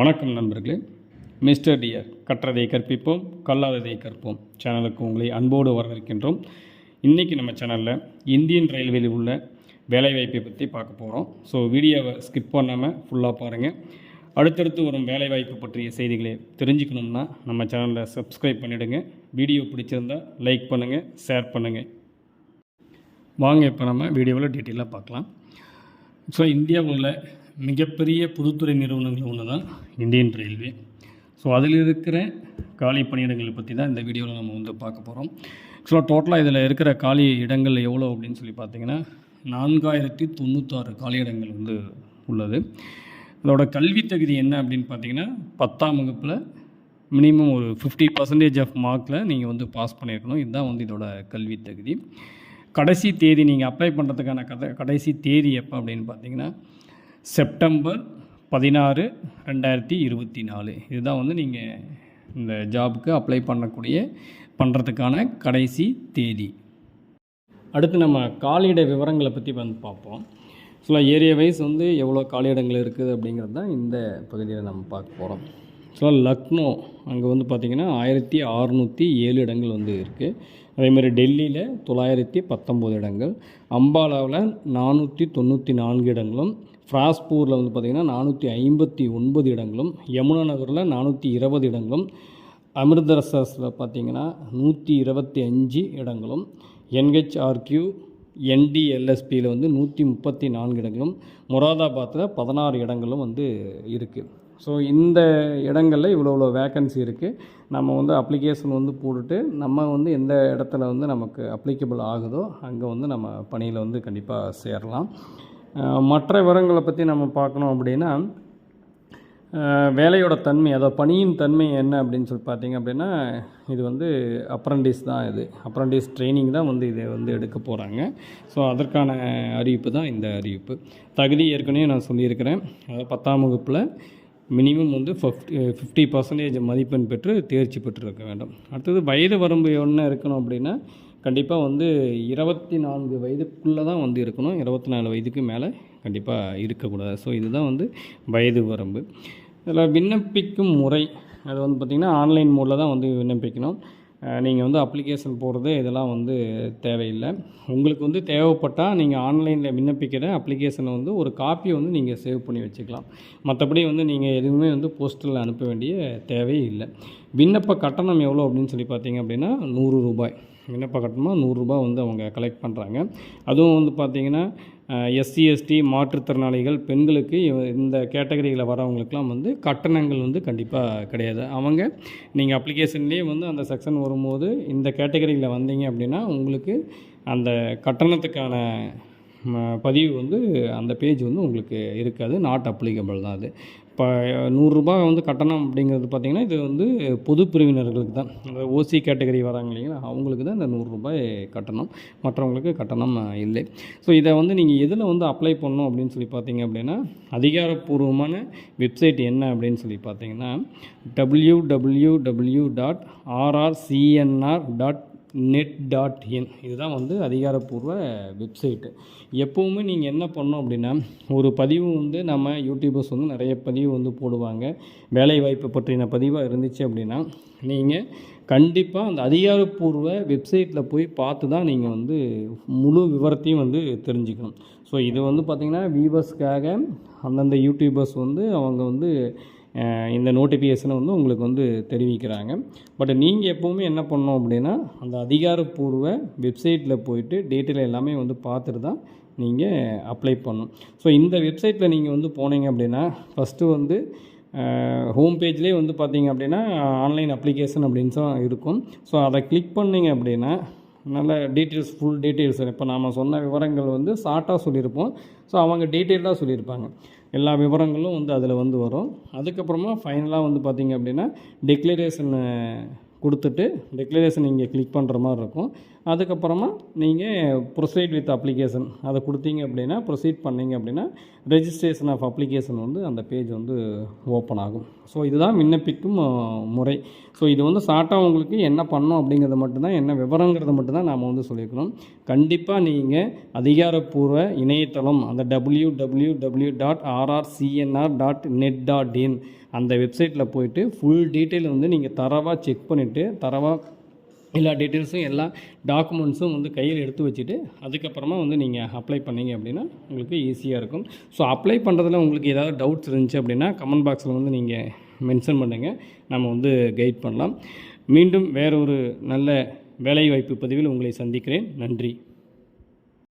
வணக்கம் நண்பர்களே. Mister dear கற்றதை கற்பிப்போம் கல்லாததை கற்போம். சேனலுக்கு உங்களை அன்போடு வரவேற்கின்றோம். இன்றைக்கி நம்ம சேனலில் இந்தியன் ரயில்வேயில் உள்ள வேலைவாய்ப்பை பற்றி பார்க்க போகிறோம் ஸோ வீடியோவை ஸ்கிப் பண்ணாமல் ஃபுல்லாக பாருங்கள் அடுத்தடுத்து வரும் வேலைவாய்ப்பு பற்றிய செய்திகளை தெரிஞ்சுக்கணும்னா நம்ம சேனலில் சப்ஸ்கிரைப் பண்ணிவிடுங்க வீடியோ பிடிச்சிருந்தா லைக் பண்ணுங்கள் ஷேர் பண்ணுங்கள் வாங்க இப்போ நம்ம வீடியோவில் டீட்டெயிலாக பார்க்கலாம். ஸோ இந்தியாவில் உள்ள மிகப்பெரிய பொதுத்துறை நிறுவனங்கள் ஒன்று தான் இந்தியன் ரயில்வே. ஸோ அதில் இருக்கிற காலி பணியிடங்களை பற்றி தான் இந்த வீடியோவில் நம்ம வந்து பார்க்க போகிறோம் ஆக்சுவலாக டோட்டலாக இதில் இருக்கிற காலி இடங்கள் எவ்வளோ அப்படின்னு சொல்லி பார்த்தீங்கன்னா நான்காயிரத்தி தொண்ணூற்றாறு காலி இடங்கள் வந்து உள்ளது. அதோடய கல்வி தகுதி என்ன அப்படின்னு பார்த்தீங்கன்னா பத்தாம் வகுப்பில் மினிமம் ஒரு ஃபிஃப்டி பர்சன்டேஜ் ஆஃப் மார்க்கில் நீங்கள் வந்து பாஸ் பண்ணியிருக்கணும். இதுதான் வந்து இதோட கல்வி தகுதி. கடைசி தேதி நீங்கள் அப்ளை பண்ணுறதுக்கான கதை கடைசி தேதி எப்போ அப்படின்னு பார்த்தீங்கன்னா செப்டம்பர் பதினாறு ரெண்டாயிரத்தி இருபத்தி நாலு. இதுதான் வந்து நீங்கள் இந்த ஜாபுக்கு அப்ளை பண்ணக்கூடிய பண்ணுறதுக்கான கடைசி தேதி. அடுத்து நம்ம காலியிட விவரங்களை பற்றி வந்து பார்ப்போம். ஸோ ஏரியா வைஸ் வந்து எவ்வளோ காலியிடங்கள் இருக்குது அப்படிங்கிறது தான் இந்த பகுதியில் நம்ம பார்க்க போகிறோம் ஸோ லக்னோ அங்கே வந்து பார்த்திங்கன்னா ஆயிரத்தி அறநூற்றி ஏழு இடங்கள் வந்து இருக்குது அதேமாதிரி டெல்லியில் தொள்ளாயிரத்தி பத்தொம்போது இடங்கள் அம்பாலாவில் நானூற்றி தொண்ணூற்றி நான்கு இடங்களும் ஃப்ராஸ்பூரில் வந்து பார்த்திங்கன்னா நானூற்றி ஐம்பத்தி ஒன்பது இடங்களும் யமுனா நகரில் நானூற்றி இருபது இடங்களும் அமிர்தரசஸில் பார்த்தீங்கன்னா நூற்றி இருபத்தி அஞ்சு இடங்களும் என்ஹெச்ஆர்கியூ என்டிஎல்எஸ்பியில் வந்து நூற்றி முப்பத்தி நான்கு இடங்களும் முராதாபாத்தில் பதினாறு இடங்களும் வந்து இருக்குது ஸோ இந்த இடங்களில் இவ்வளோ இவ்வளோ வேக்கன்சி இருக்குது நம்ம வந்து அப்ளிகேஷன் வந்து போட்டுட்டு நம்ம வந்து எந்த இடத்துல வந்து நமக்கு அப்ளிகபிள் ஆகுதோ அங்கே வந்து நம்ம பணியில் வந்து கண்டிப்பாக சேரலாம். மற்ற விவரங்களை பற்றி நம்ம பார்க்கணும் அப்படின்னா வேலையோட தன்மை அதாவது பணியின் தன்மை என்ன அப்படின்னு சொல்லி பார்த்தீங்க அப்படின்னா இது வந்து அப்ரண்டிஸ் தான் இது. அப்ரண்டிஸ் ட்ரைனிங் தான் வந்து இதை வந்து எடுக்க போகிறாங்க ஸோ அதற்கான அறிவிப்பு தான் இந்த அறிவிப்பு. தகுதி ஏற்கனவே நான் சொல்லியிருக்கிறேன். அதாவது பத்தாம் வகுப்பில் மினிமம் வந்து ஃபிஃப்டி ஃபிஃப்டி பர்சன்டேஜ் மதிப்பெண் பெற்று தேர்ச்சி பெற்றிருக்க வேண்டும். அடுத்தது வயது வரம்பு என்ன இருக்கணும் அப்படின்னா கண்டிப்பாக வந்து இருபத்தி நான்கு வயதுக்குள்ளே தான் வந்து இருக்கணும். இருபத்தி நாலு வயதுக்கு மேலே கண்டிப்பாக இருக்கக்கூடாது. ஸோ இதுதான் வந்து வயது வரம்பு. இதில் விண்ணப்பிக்கும் முறை அது வந்து பார்த்திங்கன்னா ஆன்லைன் மோடில் தான் வந்து விண்ணப்பிக்கணும். நீங்கள் வந்து அப்ளிகேஷன் போடுறது இதெல்லாம் வந்து தேவையில்லை. உங்களுக்கு வந்து தேவைப்பட்டால் நீங்கள் ஆன்லைனில் விண்ணப்பிக்கிற அப்ளிகேஷனை வந்து ஒரு காப்பியை வந்து நீங்கள் சேவ் பண்ணி வச்சுக்கலாம். மற்றபடி வந்து நீங்கள் எதுவுமே வந்து போஸ்டரில் அனுப்ப வேண்டிய தேவையே இல்லை. விண்ணப்ப கட்டணம் எவ்வளோ அப்படின்னு சொல்லி பார்த்தீங்க அப்படின்னா நூறு ரூபாய். விண்ணப்ப கட்டணமாக நூறுரூபா வந்து அவங்க கலெக்ட் பண்ணுறாங்க அதுவும் வந்து பார்த்திங்கன்னா எஸ்சி எஸ்டி மாற்றுத்திறனாளிகள் பெண்களுக்கு இந்த கேட்டகரியில் வரவங்களுக்குலாம் வந்து கட்டணங்கள் வந்து கண்டிப்பாக கிடையாது. அவங்க நீங்கள் அப்ளிகேஷன்லேயே வந்து அந்த செக்ஷன் வரும்போது இந்த கேட்டகரியில் வந்தீங்க அப்படின்னா உங்களுக்கு அந்த கட்டணத்துக்கான பதிவு வந்து அந்த பேஜ் வந்து உங்களுக்கு இருக்காது. நாட் அப்ளிகபிள் தான் அது. இப்போ நூறுரூபா வந்து கட்டணம் அப்படிங்கிறது பார்த்திங்கன்னா இது வந்து பொது பிரிவினர்களுக்கு தான். அந்த ஓசி கேட்டகரி வராங்க இல்லைங்களா அவங்களுக்கு தான் இந்த நூறுரூபாய் கட்டணம். மற்றவங்களுக்கு கட்டணம் இல்லை. ஸோ இதை வந்து நீங்கள் எதில் வந்து அப்ளை பண்ணணும் அப்படின்னு சொல்லி பார்த்தீங்க அப்படின்னா அதிகாரப்பூர்வமான வெப்சைட் என்ன அப்படின்னு சொல்லி பார்த்தீங்கன்னா W W W dot RRCNR dot net dot in இதுதான் வந்து அதிகாரப்பூர்வ வெப்சைட்டு எப்போவுமே நீங்கள் என்ன பண்ணோம் அப்படின்னா ஒரு பதிவு வந்து நம்ம யூடியூபர்ஸ் வந்து நிறைய பதிவு வந்து போடுவாங்க. வேலைவாய்ப்பு பற்றின பதிவாக இருந்துச்சு அப்படின்னா நீங்கள் கண்டிப்பாக அந்த அதிகாரப்பூர்வ வெப்சைட்டில் போய் பார்த்து தான் நீங்கள் வந்து முழு விவரத்தையும் வந்து தெரிஞ்சுக்கணும். ஸோ இது வந்து பார்த்திங்கன்னா வியூவர்ஸ்க்காக அந்தந்த யூடியூபர்ஸ் வந்து அவங்க வந்து இந்த நோட்டிஃபிகேஷனை வந்து உங்களுக்கு வந்து தெரிவிக்கிறாங்க. பட் நீங்கள் எப்போவுமே என்ன பண்ணோம் அப்படின்னா அந்த அதிகாரப்பூர்வ வெப்சைட்டில் போயிட்டு டீட்டெயில் எல்லாமே வந்து பார்த்துட்டு தான் நீங்கள் அப்ளை பண்ணணும். ஸோ இந்த வெப்சைட்டில் நீங்கள் வந்து போனீங்க அப்படின்னா ஃபஸ்ட்டு வந்து ஹோம் பேஜ்லேயே வந்து பார்த்தீங்க அப்படின்னா ஆன்லைன் அப்ளிகேஷன் அப்படின்னு தான் இருக்கும். ஸோ அதை கிளிக் பண்ணீங்க அப்படின்னா நல்ல டீட்டெயில்ஸ் ஃபுல் டீட்டெயில்ஸ் இப்போ நாம் சொன்ன விவரங்கள் வந்து ஷார்ட்டாக சொல்லியிருப்போம். ஸோ அவங்க டீட்டெயில்டாக சொல்லியிருப்பாங்க. எல்லா விவரங்களும் வந்து அதில் வந்து வரும். அதுக்கப்புறமா ஃபைனலாக வந்து பார்த்திங்க அப்படின்னா டிக்ளரேஷன் கொடுத்துட்டு டெக்ளரேஷன் இங்கே கிளிக் பண்ணுற மாதிரி இருக்கும். அதுக்கப்புறமா நீங்கள் ப்ரொசீட் வித் அப்ளிகேஷன் அதை கொடுத்தீங்க அப்படின்னா ப்ரொசீட் பண்ணீங்க அப்படின்னா ரெஜிஸ்ட்ரேஷன் ஆஃப் அப்ளிகேஷன் வந்து அந்த பேஜ் வந்து ஓப்பன் ஆகும். ஸோ இதுதான் விண்ணப்பிக்கும் முறை. ஸோ இது வந்து ஷார்ட்டாக உங்களுக்கு என்ன பண்ணோம் அப்படிங்கிறது மட்டும்தான் என்ன விவரங்கிறத மட்டும்தான் நாம் வந்து சொல்லியிருக்கணும். கண்டிப்பாக நீங்கள் அதிகாரப்பூர்வ இணையதளம் அந்த W W W dot RRCNR dot net dot in அந்த வெப்சைட்டில் போயிட்டு ஃபுல் டீட்டெயில் வந்து நீங்கள் தரவாக செக் பண்ணிவிட்டு தரவாக எல்லா டீட்டெயில்ஸும் எல்லா டாக்குமெண்ட்ஸும் வந்து கையில் எடுத்து வச்சுட்டு அதுக்கப்புறமா வந்து நீங்கள் அப்ளை பண்ணீங்க அப்படின்னா உங்களுக்கு ஈஸியாக இருக்கும். ஸோ அப்ளை பண்ணுறதுல உங்களுக்கு ஏதாவது டவுட்ஸ் இருந்துச்சு அப்படின்னா கமெண்ட் பாக்ஸில் வந்து நீங்கள் மென்ஷன் பண்ணுங்கள் நம்ம வந்து கைட் பண்ணலாம். மீண்டும் வேறொரு நல்ல வேலைவாய்ப்பு பதிவில் உங்களை சந்திக்கிறேன். நன்றி.